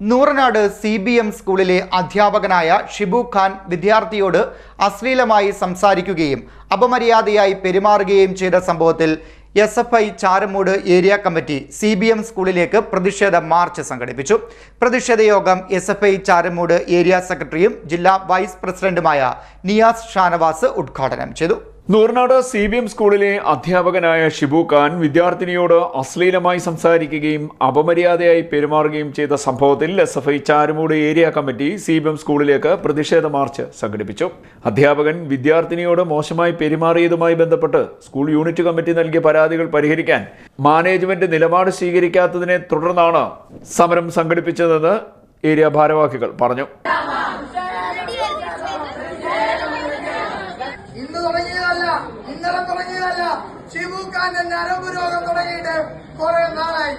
Nooranad C B M സ്കൂളിലെ അധ്യാപകനായ ഷിബു ഖാൻ വിദ്യാർത്ഥിയോട് അശ്ലീലമായി സംസാരിക്കുകയും അപമര്യാദയായി പെരുമാറുകയും ചെയ്ത സംഭവത്തിൽ S F I Charamood area committee C B M സ്കൂളിലേക്ക് പ്രതിഷേധ മാർച്ച് സംഘടിപ്പിച്ചു. പ്രതിഷേധ യോഗം S F I Charamood area സെക്രട്ടറിയും ജില്ലാ വൈസ് പ്രസിഡന്റുമായ നിയാസ് ഷാനവാസ് ഉദ്ഘാടനം ചെയ്തു. നൂർനാട് സി ബി എം സ്കൂളിലെ അധ്യാപകനായ ഷിബു ഖാൻ വിദ്യാർത്ഥിനിയോട് അശ്ലീലമായി സംസാരിക്കുകയും അപമര്യാദയായി പെരുമാറുകയും ചെയ്ത സംഭവത്തിൽ S F I Charummood area committee C B M സ്കൂളിലേക്ക് പ്രതിഷേധ മാർച്ച് സംഘടിപ്പിച്ചു. അധ്യാപകൻ വിദ്യാർത്ഥിനിയോട് മോശമായി പെരുമാറിയതുമായി ബന്ധപ്പെട്ട് സ്കൂൾ യൂണിറ്റ് കമ്മിറ്റി നൽകിയ പരാതികൾ പരിഹരിക്കാൻ മാനേജ്മെന്റ് നിലപാട് സ്വീകരിക്കാത്തതിനെ തുടർന്നാണ് സമരം സംഘടിപ്പിച്ചതെന്ന് ഏരിയ ഭാരവാഹികൾ പറഞ്ഞു ഇന്ന് തുടങ്ങിയതല്ല ഇന്നലെ തുടങ്ങിയതല്ല ഷിബുഖാന്റെ നരമ്പ് രോഗം തുടങ്ങിയിട്ട് കുറെ നാളായി.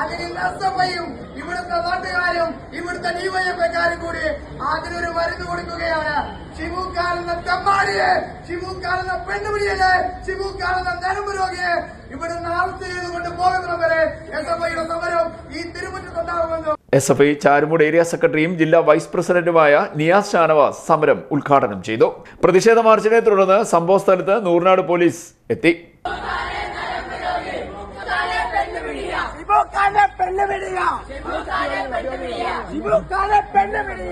അതിന് എസ് എഫ് ഐയും ഇവിടുത്തെ നാട്ടുകാരും ഇവിടുത്തെ ഡിവൈഎഫ്ഐക്കാരും കൂടി അതിനൊരു മരുന്ന് കൊടുക്കുകയാണ്. ഷിബുഖാൻ എന്ന തെമ്മാടിയെ ഷിബുഖാൻ എന്ന പെണ്ണുപിടിയെ ഷിബുഖാൻ എന്ന നരമ്പ് രോഗിയെ S F I Charummood area സെക്രട്ടറിയും ജില്ലാ വൈസ് പ്രസിഡന്റുമായ നിയാസ് ഷാനവാസ് സമരം ഉദ്ഘാടനം ചെയ്തു. പ്രതിഷേധ മാർച്ചിനെ തുടർന്ന് സംഭവ സ്ഥലത്ത് നൂറിനാട് പോലീസ് എത്തി.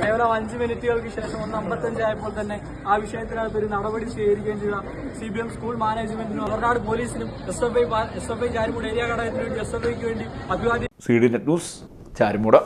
കേവലം അഞ്ച് മിനിറ്റുകൾക്ക് ശേഷം ഒന്ന് അമ്പത്തഞ്ചായപ്പോൾ തന്നെ ആ വിഷയത്തിനകത്ത് ഒരു നടപടി സ്വീകരിക്കുകയും ചെയ്ത. സി ബി എം സ്കൂൾ മാനേജ്മെന്റിനും അവരുടെ പോലീസിനും S F I S F I Charimood area ഘടകത്തിനു വേണ്ടി എസ് എഫ് ഐക്ക് വേണ്ടി അഭിവാദ്യം C D net news kjære mor, da.